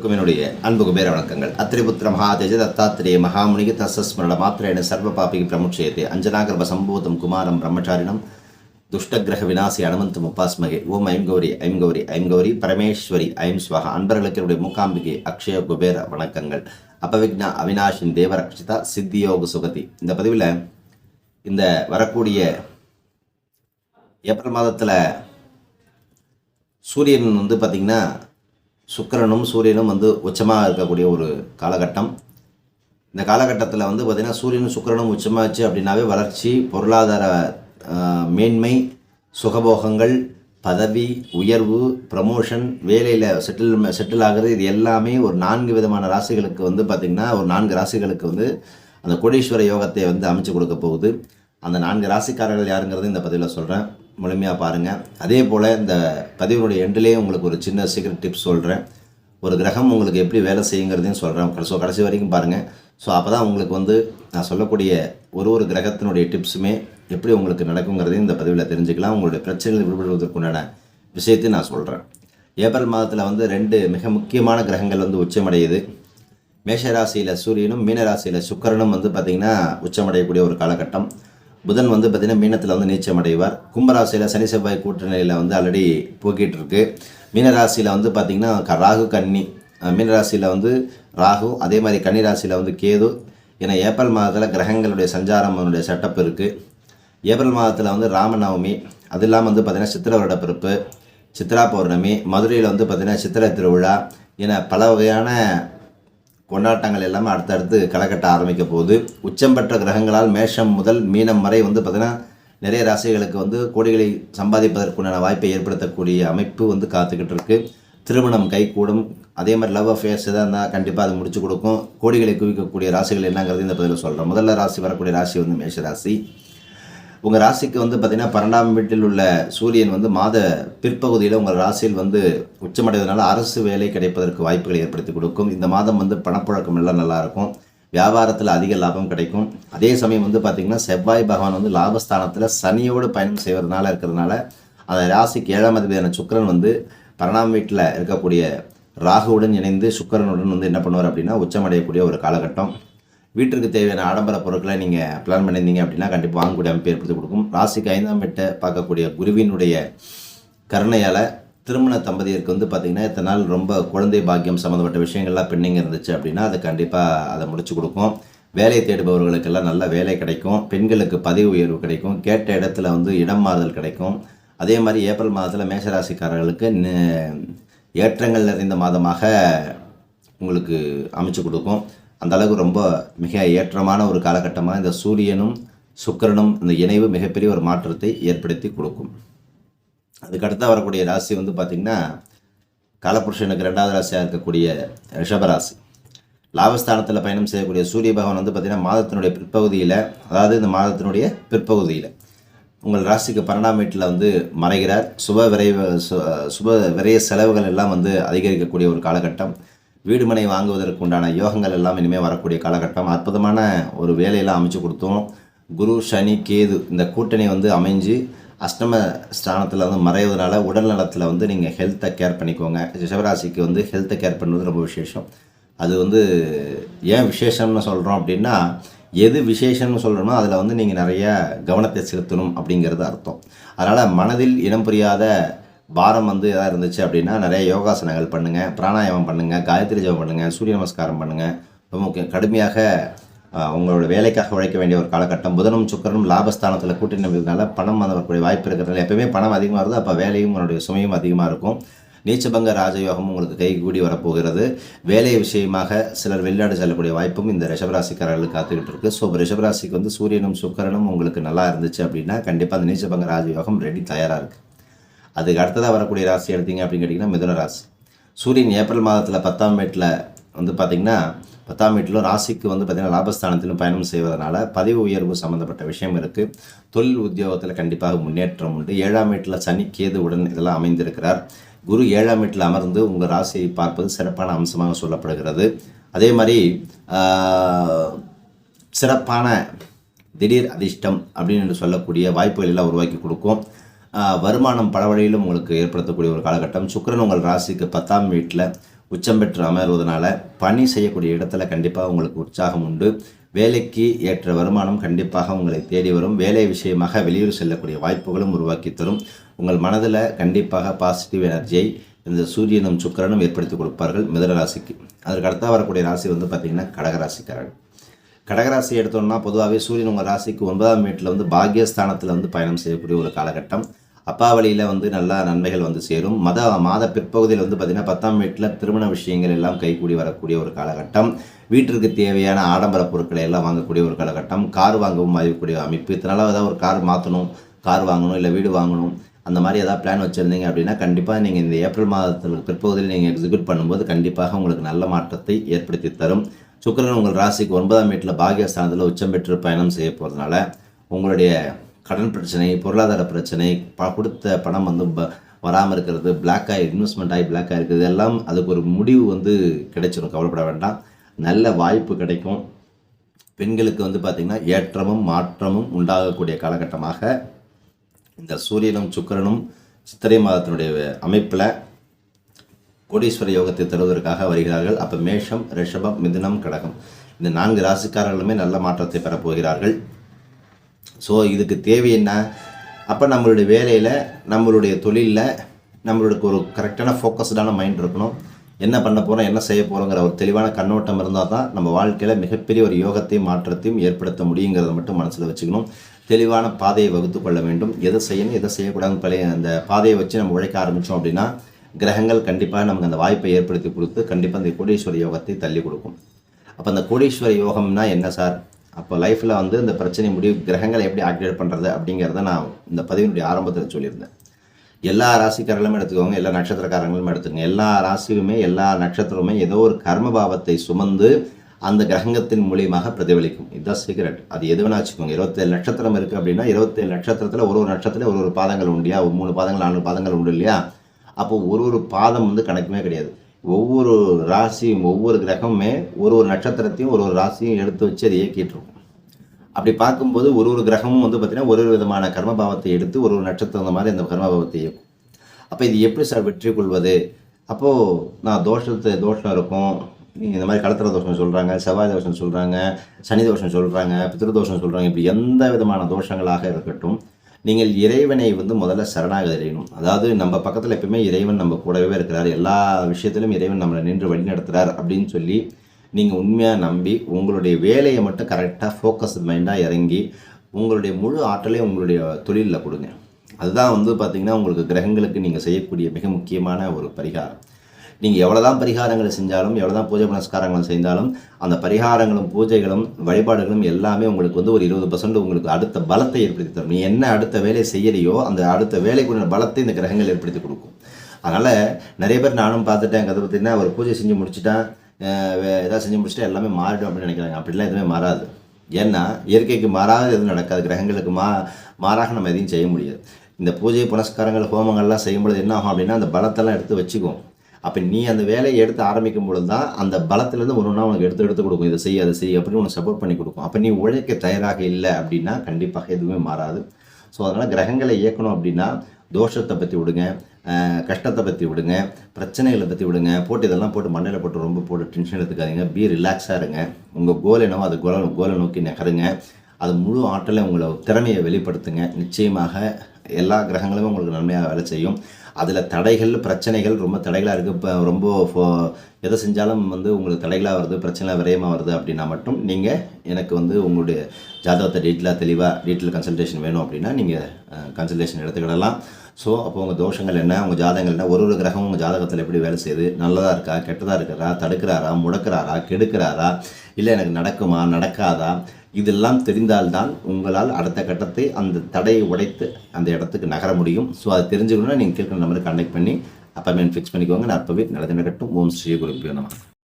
அனைவருக்கும் என்னுடைய அன்பு குபேர வணக்கங்கள். அத்திரிபுத்திர மகாதேஜ தத்தாத்திரே மகாமுனிகி தசஸ்மரண மாத்திரேன சர்வ பாபிகி பிரமுட்சேதே அஞ்சனாகர்ப சம்பூதம் குமாரம் பிரம்மச்சாரிணம் துஷ்டகிரக விநாசி அனுமந்த முப்பாஸ்மகே ஓம் ஐம் கௌரி ஐம் கௌரி ஐம் கௌரி பரமேஸ்வரி ஐம் ஸ்வகா அன்பர்களுக்கு என்னுடைய மூகாம்பிகை அக்ஷய குபேர வணக்கங்கள். அபவிக்னா அவினாஷின் தேவரக்ஷிதா சித்தியோக சுகதி. இந்த பதிவில் இந்த வரக்கூடிய ஏப்ரல் மாதத்தில் சூரியன் வந்து பார்த்திங்கன்னா சுக்கரனும் சூரியனும் வந்து உச்சமாக இருக்கக்கூடிய ஒரு காலகட்டம். இந்த காலகட்டத்தில் வந்து பார்த்திங்கன்னா சூரியனும் சுக்கிரனும் உச்சமாச்சு அப்படின்னாவே வளர்ச்சி பொருளாதார மேன்மை சுகபோகங்கள் பதவி உயர்வு ப்ரமோஷன் வேலையில் செட்டில் செட்டில் ஆகுறது இது எல்லாமே ஒரு நான்கு விதமான ராசிகளுக்கு வந்து பார்த்திங்கன்னா ஒரு நான்கு ராசிகளுக்கு வந்து அந்த கோடீஸ்வர யோகத்தை வந்து அமைச்சு கொடுக்க போகுது. அந்த நான்கு ராசிக்காரர்கள் யாருங்கிறது இந்த பதிவில் சொல்கிறேன் முழுமையாக பாருங்கள் அதே போல் இந்த பதிவினுடைய எண்டிலே உங்களுக்கு ஒரு சின்ன சீக்ரெட் டிப்ஸ் சொல்கிறேன் ஒரு கிரகம் உங்களுக்கு எப்படி வேலை செய்யுங்கிறதையும் சொல்கிறேன் ஸோ கடைசி வரைக்கும் பாருங்கள் ஸோ அப்போ தான் உங்களுக்கு வந்து நான் சொல்லக்கூடிய ஒரு ஒரு கிரகத்தினுடைய டிப்ஸுமே எப்படி உங்களுக்கு நடக்குங்கிறதையும் இந்த பதிவில் தெரிஞ்சுக்கலாம். உங்களுடைய பிரச்சனைகள் விடுபடுவதற்குண்டான விஷயத்தையும் நான் சொல்கிறேன் ஏப்ரல் மாதத்தில் வந்து ரெண்டு மிக முக்கியமான கிரகங்கள் வந்து உச்சமடையுது. மேஷராசியில் சூரியனும் மீனராசியில் சுக்கரனும் வந்து பார்த்திங்கன்னா உச்சமடையக்கூடிய ஒரு காலகட்டம். புதன் வந்து பார்த்திங்கன்னா மீனத்தில் வந்து நீச்சம் அடைவார். கும்பராசியில் சனி செவ்வாய் கூட்டணியில் வந்து ஆல்ரெடி போக்கிட்டு இருக்கு. மீனராசியில் வந்து பார்த்திங்கன்னா க- ராகு கன்னி. மீனராசியில் வந்து ராகு அதே மாதிரி கன்னிராசியில் வந்து கேது. ஏன்னா ஏப்ரல் மாதத்தில் கிரகங்களுடைய சஞ்சாரம் அதனுடைய செட்டப் இருக்குது ஏப்ரல் மாதத்தில் வந்து ராமநவமி. அது இல்லாமல் வந்து பார்த்திங்கன்னா சித்திரை வருட பிறப்பு சித்ரா பௌர்ணமி. மதுரையில் வந்து பார்த்திங்கன்னா சித்திரை திருவிழா. என பல வகையான கொண்டாட்டங்கள் எல்லாமே அடுத்தடுத்து களைக்கட்ட ஆரம்பிக்க போகுது. உச்சம் பெற்ற கிரகங்களால் மேஷம் முதல் மீனம் வரை வந்து பார்த்திங்கன்னா நிறைய ராசிகளுக்கு வந்து கோடிகளை சம்பாதிப்பதற்குண்டான வாய்ப்பை ஏற்படுத்தக்கூடிய அமைப்பு வந்து காத்துக்கிட்டு இருக்கு. திருமணம் கைகூடும். அதே மாதிரி லவ் அஃபேர்ஸ் எதாக இருந்தால் கண்டிப்பாக அது முடிச்சு கொடுக்கும். கோடிகளை குவிக்கக்கூடிய ராசிகள் என்னங்கிறது இந்த பதிவில் சொல்கிறேன் முதல்ல ராசி வரக்கூடிய ராசி வந்து மேஷ ராசி. உங்கள் ராசிக்கு வந்து பார்த்திங்கன்னா பன்னெண்டாம் வீட்டில் உள்ள சூரியன் வந்து மாத பிற்பகுதியில் உங்கள் ராசியில் வந்து உச்சமடைவதனால அரசு வேலை கிடைப்பதற்கு வாய்ப்புகளை ஏற்படுத்தி கொடுக்கும். இந்த மாதம் வந்து பணப்புழக்கம் எல்லாம் நல்லாயிருக்கும் வியாபாரத்தில் அதிக லாபம் கிடைக்கும். அதே சமயம் வந்து பார்த்திங்கன்னா செவ்வாய் பகவான் வந்து லாபஸ்தானத்தில் சனியோடு பயணம் செய்வதனால இருக்கிறதுனால அந்த ராசிக்கு ஏழாம் அதிபதியான சுக்கிரன் வந்து பன்னெண்டாம் வீட்டில் இருக்கக்கூடிய ராகுவுடன் இணைந்து சுக்கிரனுடன் வந்து என்ன பண்ணுவார் அப்படின்னா உச்சமடையக்கூடிய ஒரு காலகட்டம். வீட்டிற்கு தேவையான ஆடம்பர பொருட்களை நீங்கள் பிளான் பண்ணியிருந்தீங்க அப்படின்னா கண்டிப்பாக வாங்கக்கூடிய அமைப்பு ஏற்படுத்தி கொடுக்கும். ராசிக்கு ஐந்தாம் வீட்டை பார்க்கக்கூடிய குருவினுடைய கருணையால் திருமண தம்பதியருக்கு வந்து பார்த்திங்கன்னா இத்தனை நாள் ரொம்ப குழந்தை பாக்கியம் சம்மந்தப்பட்ட விஷயங்கள்லாம் பெண்டிங் இருந்துச்சு அப்படின்னா அது கண்டிப்பாக அதை முடிச்சு கொடுக்கும். வேலை தேடுபவர்களுக்கெல்லாம் நல்ல வேலை கிடைக்கும். பெண்களுக்கு பதவி உயர்வு கிடைக்கும். கேட்ட இடத்துல வந்து இடம் மாறுதல் கிடைக்கும். அதே மாதிரி ஏப்ரல் மாதத்தில் மேஷராசிக்காரர்களுக்கு ஏற்றங்கள் நிறைந்த மாதமாக உங்களுக்கு அமைச்சு கொடுக்கும். அந்த அளவுக்கு ரொம்ப மிக ஏற்றமான ஒரு காலகட்டமாக இந்த சூரியனும் சுக்கரனும் இந்த இணைவு மிகப்பெரிய ஒரு மாற்றத்தை ஏற்படுத்தி கொடுக்கும். அதுக்கு வரக்கூடிய ராசி வந்து பார்த்திங்கன்னா காலபுருஷனுக்கு ரெண்டாவது ராசியாக இருக்கக்கூடிய ரிஷபராசி லாபஸ்தானத்தில் பயணம் செய்யக்கூடிய சூரிய பகவான் வந்து பார்த்திங்கன்னா மாதத்தினுடைய பிற்பகுதியில் அதாவது இந்த மாதத்தினுடைய பிற்பகுதியில். உங்கள் ராசிக்கு பன்னெண்டாம் வீட்டில் வந்து மறைகிறார். சுப விரைவு சு- சுப விரைய செலவுகள் எல்லாம் வந்து அதிகரிக்கக்கூடிய ஒரு காலகட்டம். வீடுமனை வாங்குவதற்கு உண்டான யோகங்கள் எல்லாம் இனிமேல் வரக்கூடிய காலகட்டம். அற்புதமான ஒரு வேலையெல்லாம் அமைச்சு கொடுத்தோம். குரு சனி கேது இந்த கூட்டணி வந்து அமைஞ்சு அஷ்டம ஸ்தானத்தில் வந்து மறைவதனால உடல் நலத்தில் வந்து நீங்கள் ஹெல்த்தை கேர் பண்ணிக்கோங்க. ரிஷபராசிக்கு வந்து ஹெல்த்தை கேர் பண்ணுறது ரொம்ப விசேஷம். அது வந்து ஏன் விசேஷம்னு சொல்கிறோம் அப்படின்னா எது விசேஷம்னு சொல்கிறோமோ அதில் வந்து நீங்கள் நிறைய கவனத்தை செலுத்தணும் அப்படிங்கிறது அர்த்தம். அதனால் மனதில் இனம் புரியாத பாரம் வந்து எதாவது இருந்துச்சு அப்படின்னா நிறைய யோகாசனங்கள் பண்ணுங்கள் பிராணாயாமம் பண்ணுங்கள் காயத்ரி ஜபம் பண்ணுங்கள் சூரிய நமஸ்காரம் பண்ணுங்கள் ரொம்ப முக்கியம். கடுமையாக உங்களோட வேலைக்காக உழைக்க வேண்டிய ஒரு காலகட்டம். புதனும் சுக்கரனும் லாபஸ்தானத்தில் கூட்டணி நம்பினால பணம் வந்து வரக்கூடிய வாய்ப்பு இருக்கிறதுனால எப்பவுமே பணம் அதிகமாக வருது. அப்போ வேலையும் உங்களுடைய சுமையும் அதிகமாக இருக்கும். நீச்சபங்க ராஜயோகம் உங்களுக்கு கைகூடி வரப்போகிறது. வேலை விஷயமாக சிலர் வெளிநாடு செல்லக்கூடிய வாய்ப்பும் இந்த ரிஷபராசிக்காரர்களுக்கு காத்துக்கிட்டு இருக்கு. ஸோ ரிஷபராசிக்கு வந்து சூரியனும் சுக்கரனும் உங்களுக்கு நல்லா இருந்துச்சு அப்படின்னா கண்டிப்பாக அந்த நீச்சபங்க ராஜயோகம் ரெடி தயாராக இருக்குது அதுக்கு அடுத்ததாக வரக்கூடிய ராசி எடுத்தீங்க அப்படின்னு கேட்டிங்கன்னா மிதுன ராசி. சூரியன் ஏப்ரல் மாதத்தில் பத்தாம் வீட்டில் வந்து பார்த்திங்கன்னா பத்தாம் வீட்டிலும் ராசிக்கு வந்து பார்த்திங்கன்னா லாபஸ்தானத்திலும் பயணம் செய்வதனால பதவி உயர்வு சம்மந்தப்பட்ட விஷயம் இருக்குது தொழில் உத்தியோகத்தில் கண்டிப்பாக முன்னேற்றம் உண்டு. ஏழாம் வீட்டில் சனி கேதுவுடன் இதெல்லாம் அமைந்திருக்கிறார். குரு ஏழாம் வீட்டில் அமர்ந்து உங்கள் ராசியை பார்ப்பது சிறப்பான அம்சமாக சொல்லப்படுகிறது. அதே மாதிரி சிறப்பான திடீர் அதிர்ஷ்டம் அப்படின்னு சொல்லக்கூடிய வாய்ப்புகள் எல்லாம் உருவாக்கி கொடுக்கும். வருமானம் பல வழியிலும் உங்களுக்கு ஏற்படுத்தக்கூடிய ஒரு காலகட்டம். சுக்கரன் உங்கள் ராசிக்கு பத்தாம் வீட்டில் உச்சம் பெற்று அமர்வதனால பணி செய்யக்கூடிய இடத்துல கண்டிப்பாக உங்களுக்கு உற்சாகம் உண்டு. வேலைக்கு ஏற்ற வருமானம் கண்டிப்பாக உங்களை தேடி வரும். வேலை விஷயமாக வெளியூர் செல்லக்கூடிய வாய்ப்புகளும் உருவாக்கி தரும். உங்கள் மனதில் கண்டிப்பாக பாசிட்டிவ் எனர்ஜியை இந்த சூரியனும் சுக்கிரனும் ஏற்படுத்தி கொடுப்பார்கள் மிதன ராசிக்கு. அதற்கு அடுத்தா வரக்கூடிய ராசி வந்து பார்த்திங்கன்னா கடகராசிக்காரன் கடகராசி எடுத்தோம்னா பொதுவாகவே சூரியன் உங்கள் ராசிக்கு ஒன்பதாம் வீட்டில் வந்து பாக்கியஸ்தானத்தில் வந்து பயணம் செய்யக்கூடிய ஒரு காலகட்டம். அப்பா வழியில் வந்து நல்லா நன்மைகள் வந்து சேரும். மத மாத பிற்பகுதியில் வந்து பார்த்திங்கன்னா பத்தாம் வீட்டில் திருமண விஷயங்கள் எல்லாம் கைகூடி வரக்கூடிய ஒரு காலகட்டம். வீட்டிற்கு தேவையான ஆடம்பர பொருட்களை எல்லாம் வாங்கக்கூடிய ஒரு காலகட்டம். கார் வாங்கவும் வாங்கக்கூடிய அமைப்பு. இதனால் ஏதாவது ஒரு கார் மாற்றணும் கார் வாங்கணும் இல்லை வீடு வாங்கணும் அந்த மாதிரி ஏதாவது பிளான் வச்சுருந்தீங்க அப்படின்னா கண்டிப்பாக நீங்கள் இந்த ஏப்ரல் மாதத்தில் பிற்பகுதியில் நீங்கள் எக்ஸிக்யூட் பண்ணும்போது கண்டிப்பாக உங்களுக்கு நல்ல மாற்றத்தை ஏற்படுத்தி தரும். சுக்கரன் உங்கள் ராசிக்கு ஒன்பதாம் வீட்டில் பாகியஸ்தானத்தில் உச்சம் பெற்று பயணம் செய்ய போகிறதுனால உங்களுடைய கடன் பிரச்சனை பொருளாதார பிரச்சனை ப கொடுத்த பணம் வந்து ப வராமல் இருக்கிறது பிளாக்காக ஆகி இன்வெஸ்ட்மெண்ட் ஆகி பிளாக்காக இருக்கிறது எல்லாம் அதுக்கு ஒரு முடிவு வந்து கிடைச்சிடும் கவலைப்பட வேண்டாம். நல்ல வாய்ப்பு கிடைக்கும். பெண்களுக்கு வந்து பார்த்திங்கன்னா ஏற்றமும் மாற்றமும் உண்டாகக்கூடிய காலகட்டமாக இந்த சூரியனும் சுக்கிரனும் சித்திரை மாதத்தினுடைய அமைப்பில் கோடீஸ்வர யோகத்தை தருவதற்காக வருகிறார்கள். அப்போ மேஷம் ரிஷபம் மிதுனம் கடகம். இந்த நான்கு ராசிக்காரர்களுமே நல்ல மாற்றத்தை பெறப்போகிறார்கள். ஸோ இதுக்கு தேவை என்ன? அப்போ நம்மளுடைய வேலையில் நம்மளுடைய தொழிலில் நம்மளுக்கு ஒரு கரெக்டான ஃபோக்கஸ்டான மைண்ட் இருக்கணும். என்ன பண்ண போகிறோம் என்ன செய்ய போகிறோங்கிற ஒரு தெளிவான கண்ணோட்டம் இருந்தால் தான் நம்ம வாழ்க்கையில் மிகப்பெரிய ஒரு யோகத்தையும் மாற்றத்தையும் ஏற்படுத்த முடியுங்கிறத மட்டும் மனசில் வச்சுக்கணும். தெளிவான பாதையை வகுத்து கொள்ள வேண்டும். எதை செய்யணும் எதை செய்யக்கூடாதுன்னு பழைய அந்த பாதையை வச்சு நம்ம உழைக்க ஆரம்பித்தோம் அப்படின்னா கிரகங்கள் கண்டிப்பாக நமக்கு அந்த வாய்ப்பை ஏற்படுத்தி கொடுத்து கண்டிப்பாக அந்த கோடீஸ்வர யோகத்தை தள்ளி கொடுக்கும். அப்போ அந்த கோடீஸ்வர யோகம்னா என்ன சார்? அப்போ லைஃப்பில் வந்து இந்த பிரச்சனை முடிவு கிரகங்களை எப்படி ஆக்டிவேட் பண்ணுறது அப்படிங்கிறத நான் இந்த பதிவினுடைய ஆரம்பத்தில் சொல்லியிருந்தேன். எல்லா ராசிக்காரர்களும் எடுத்துக்கோங்க எல்லா நட்சத்திரக்காரங்களும் எடுத்துக்கோங்க. எல்லா ராசியுமே எல்லா நட்சத்திரமுமே ஏதோ ஒரு கர்மபாவத்தை சுமந்து அந்த கிரகத்தின் மூலியமாக பிரதிபலிக்கும். இதுதான் சீக்ரெட் அது எது வேணா வச்சுக்கோங்க. இருபத்தேழு நட்சத்திரம் இருக்குது அப்படின்னா இருபத்தேழு நட்சத்திரத்தில் ஒரு ஒரு நட்சத்திரம் ஒரு ஒரு பாதங்கள் உண்டு இல்லையா? மூணு பாதங்கள் நாலு பாதங்கள் உண்டு இல்லையா? அப்போ ஒரு ஒரு பாதம் வந்து கணக்குமே கிடையாது. ஒவ்வொரு ராசியும் ஒவ்வொரு கிரகமுமே ஒரு ஒரு நட்சத்திரத்தையும் ஒரு ஒரு ராசியும் எடுத்து வச்சு அதை இயக்கிட்டு இருக்கும் அப்படி பார்க்கும்போது ஒரு ஒரு கிரகமும் வந்து பார்த்திங்கன்னா ஒரு ஒரு விதமான கர்மபாவத்தை எடுத்து ஒரு ஒரு நட்சத்திரம் மாதிரி அந்த கர்மபாவத்தை இயக்கும். அப்போ இது எப்படி சார் வெற்றி கொள்வது? அப்போது நான் தோஷத்தை தோஷம் இருக்கும். இந்த மாதிரி கலத்திர தோஷம் சொல்கிறாங்க செவ்வாய் தோஷம் சொல்கிறாங்க சனி தோஷம் சொல்கிறாங்க பித்திரு தோஷம் சொல்கிறாங்க இப்படி எந்த விதமான தோஷங்களாக இருக்கட்டும் நீங்கள் இறைவனை வந்து முதல்ல சரணாக அடையணும். அதாவது நம்ம பக்கத்தில் எப்பவுமே இறைவன் நம்ம கூடவே இருக்கிறார். எல்லா விஷயத்திலும் இறைவன் நம்மளை நின்று வழி நடத்துகிறார் அப்படின்னு சொல்லி நீங்கள் உண்மையாக நம்பி உங்களுடைய வேலையை மட்டும் கரெக்டாக ஃபோக்கஸ் மைண்டாக இறங்கி உங்களுடைய முழு ஆற்றலையும் உங்களுடைய தொழிலில் கொடுங்க. அதுதான் வந்து பார்த்திங்கன்னா உங்களுக்கு கிரகங்களுக்கு நீங்கள் செய்யக்கூடிய மிக முக்கியமான ஒரு பரிகாரம். நீங்கள் எவ்வளோ தான் பரிகாரங்களை செஞ்சாலும் எவ்வளோ தான் பூஜை புனஸ்காரங்களும் செய்தாலும் அந்த பரிகாரங்களும் பூஜைகளும் வழிபாடுகளும் எல்லாமே உங்களுக்கு வந்து ஒரு இருபது பர்சன்ட் உங்களுக்கு அடுத்த பலத்தை ஏற்படுத்தி தரும். நீ என்ன அடுத்த வேலையை செய்யலையோ அந்த அடுத்த வேலைக்குள்ள பலத்தை இந்த கிரகங்கள் ஏற்படுத்தி கொடுக்கும். அதனால் நிறைய பேர் நானும் பார்த்துட்டேன் கதை பார்த்தீங்கன்னா ஒரு பூஜை செஞ்சு முடிச்சுட்டேன் ஏதாவது செஞ்சு முடிச்சுட்டு எல்லாமே மாறிடும் அப்படின்னு நினைக்கிறாங்க. அப்படிலாம் எதுவுமே மாறாது. ஏன்னா இயற்கைக்கு மாறாத எதுவும் நடக்காது. கிரகங்களுக்கு மா மாறாக நம்ம எதையும் செய்ய முடியாது. இந்த பூஜை புனஸ்காரங்கள் ஹோமங்கள்லாம் செய்யும்பொழுது என்ன ஆகும் அப்படின்னா அந்த பலத்தெல்லாம் எடுத்து வச்சுக்குவோம். அப்போ நீ அந்த வேலையை எடுத்து ஆரம்பிக்கும் பொழுது தான் அந்த பலத்துலேருந்து ஒன்று ஒன்றா உனக்கு எடுத்து எடுத்து கொடுக்கும். இதை செய்ய அதை செய்ய அப்படின்னு உனக்கு சப்போர்ட் பண்ணி கொடுக்கும். அப்போ நீ உழைக்க தயாராக இல்லை அப்படின்னா கண்டிப்பாக எதுவுமே மாறாது. ஸோ அதனால் கிரகங்களை இயக்கணும் அப்படின்னா தோஷத்தை பற்றி விடுங்க கஷ்டத்தை பற்றி விடுங்க பிரச்சனைகளை பற்றி விடுங்க. போட்டு இதெல்லாம் போட்டு மண்டையில் போட்டு ரொம்ப போட்டு டென்ஷன் எடுத்துக்காதீங்க. பி ரிலாக்ஸாக இருங்க. உங்கள் கோல் என்னவோ அது கோலை கோலை நோக்கி நகருங்க. அது முழு ஆற்றலை உங்களை திறமையை வெளிப்படுத்துங்க. நிச்சயமாக எல்லா கிரகங்களுமே உங்களுக்கு நன்மையாக வேலை செய்யும். அதில் தடைகள் பிரச்சனைகள் ரொம்ப தடைகளாக இருக்குது இப்போ ரொம்ப ஃபோ எதை செஞ்சாலும் வந்து உங்களுக்கு தடைகளாக வருது பிரச்சனை விரயமாக வருது அப்படின்னா மட்டும் நீங்கள் எனக்கு வந்து உங்களுடைய ஜாதகத்தை டீட்டெயிலாக தெளிவாக டீட்டெயில் கன்சல்டேஷன் வேணும் அப்படின்னா நீங்கள் கன்சல்டேஷன் எடுத்துக்கிடலாம். ஸோ அப்போ உங்கள் தோஷங்கள் என்ன? உங்கள் ஜாதகங்கள் என்ன? ஒரு ஒரு கிரகம் உங்கள் ஜாதகத்தில் எப்படி வேலை செய்யுது? நல்லதாக இருக்கா? கெட்டதாக இருக்கிறா தடுக்கிறாரா? முடக்கிறாரா? கெடுக்கிறாரா? இல்லை எனக்கு நடக்குமா? நடக்காதா? இதெல்லாம் தெரிந்தால்தான் உங்களால் அடுத்த கட்டத்தை அந்த தடையை உடைத்து அந்த இடத்துக்கு நகர முடியும். ஸோ அதை தெரிஞ்சுக்கணும்னா நீங்கள் கேட்குற நம்பருக்கு கண்டெக்ட் பண்ணி அப்பாயின்மெண்ட் ஃபிக்ஸ் பண்ணிக்கோங்க. நான் அப்போவே நடந்து நடக்கட்டும். ஓம் ஸ்ரீ குருப்பியோ நம்ம